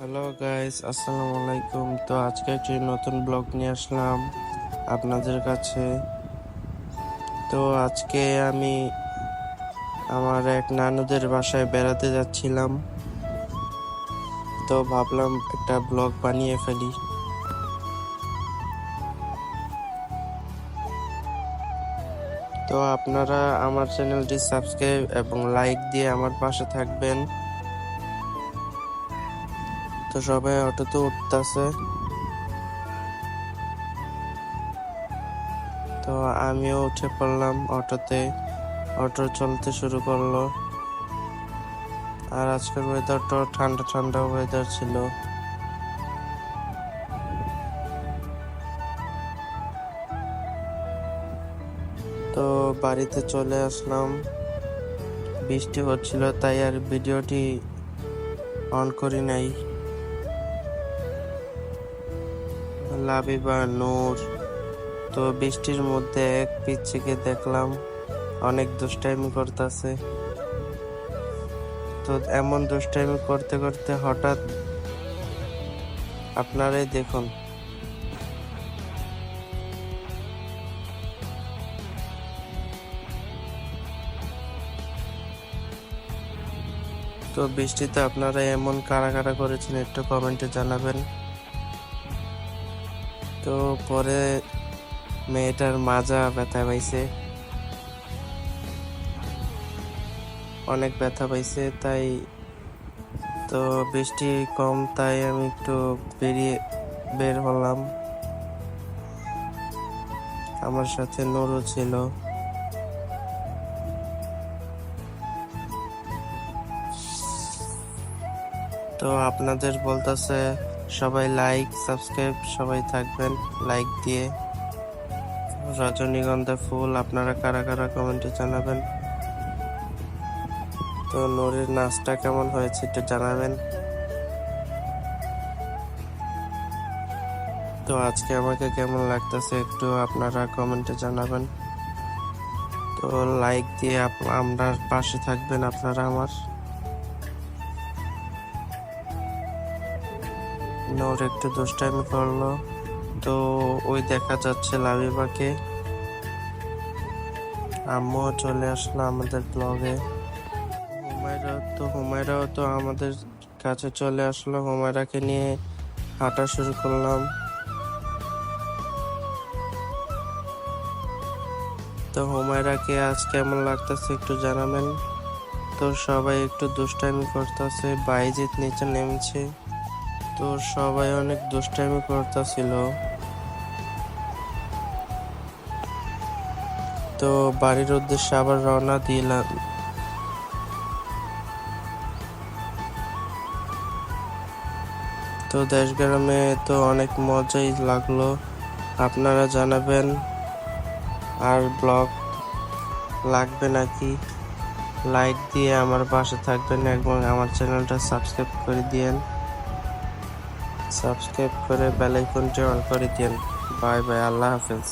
Hello guys আসসালামু আলাইকুম তো আজকে একটি নতুন ব্লগ নিয়ে আসলাম আপনাদের কাছে। তো আজকে আমি আমার এক নানুদের বাসায় বেড়াতে যাচ্ছিলাম। তো ভাবলাম একটা ব্লগ বানিয়ে ফেলি। তো আপনারা আমার চ্যানেলটি সাবস্ক্রাইব এবং লাইক দিয়ে আমার পাশে থাকবেন। তো সবাই অটোতে উঠতেছে। তো আমিও উঠে পড়লাম অটোতে। অটো চলতে শুরু করল। আর আজকের ওয়েদারটা ঠান্ডা ঠান্ডা ওয়েদার ছিল। তো বাড়িতে চলে আসলাম। বৃষ্টি হচ্ছিল তাই আর ভিডিওটি অন করি নাই। লাবিবা নূর। তো বৃষ্টির মধ্যে এক পিচ্ছিকে দেখলাম, অনেক দুষ্টাইমি করতেছে। তো এমন দুষ্টাইমি করতে করতে হঠাৎ আপনারাই দেখুন। তো বৃষ্টিতে আপনারা এমন কারা কারা করেছেন একটু কমেন্টে জানাবেন। তো পরে মেয়েটার মাজা ব্যথা পাইছে। অনেক ব্যথা পাইছে, তাই তো বৃষ্টি কম, তাই আমি একটু বেরিয়ে বের হলাম। আমার সাথে নুরু ছিল। তো আপনাদের বলতেছে সবাই লাইক সাবস্ক্রাইব সবাই থাকবেন। লাইক দিয়ে রজনীগন্ধা ফুল আপনারা কারা কারা কমেন্টে জানাবেন। তো নোরের নাচটা কেমন হয়েছে একটু জানাবেন। তো আজকে আমাকে কেমন লাগতেছে একটু আপনারা কমেন্টে জানাবেন। তো লাইক দিয়ে আপ- আমরা পাশে থাকবেন আপনারা আমার। নোর একটু দুষ্টামি করল। তো ওই দেখা যাচ্ছে লাবিবাকে। আম্মুও চলে আসলো আমাদের ব্লগে হুমায়রা তো, হুমায়রাও তো আমাদের কাছে চলে আসলো। হুমায়রাকে নিয়ে হাঁটা শুরু করলাম। তো হুমায়রাকে আজ কেমন লাগতেছে একটু জানাবেন? তো সবাই একটু দুষ্টামি করতেছে, বাইজিৎ নিচে নেমেছে। তো সবাই অনেক দুষ্টামি করতেছিল। তো বাড়ির উদ্দেশ্যে আবার রওনা দিলাম। তো দেশ গ্রামে তো অনেক মজাই লাগল। আপনারা জানাবেন আর ব্লগ লাগবে নাকি? লাইক দিয়ে আমার পাশে থাকবেন এবং আমার চ্যানেলটা সাবস্ক্রাইব করে দিয়েন। সাবস্ক্রাইব করে বেল আইকনটি অন করে দিন বাই বাই আল্লাহ হাফেজ।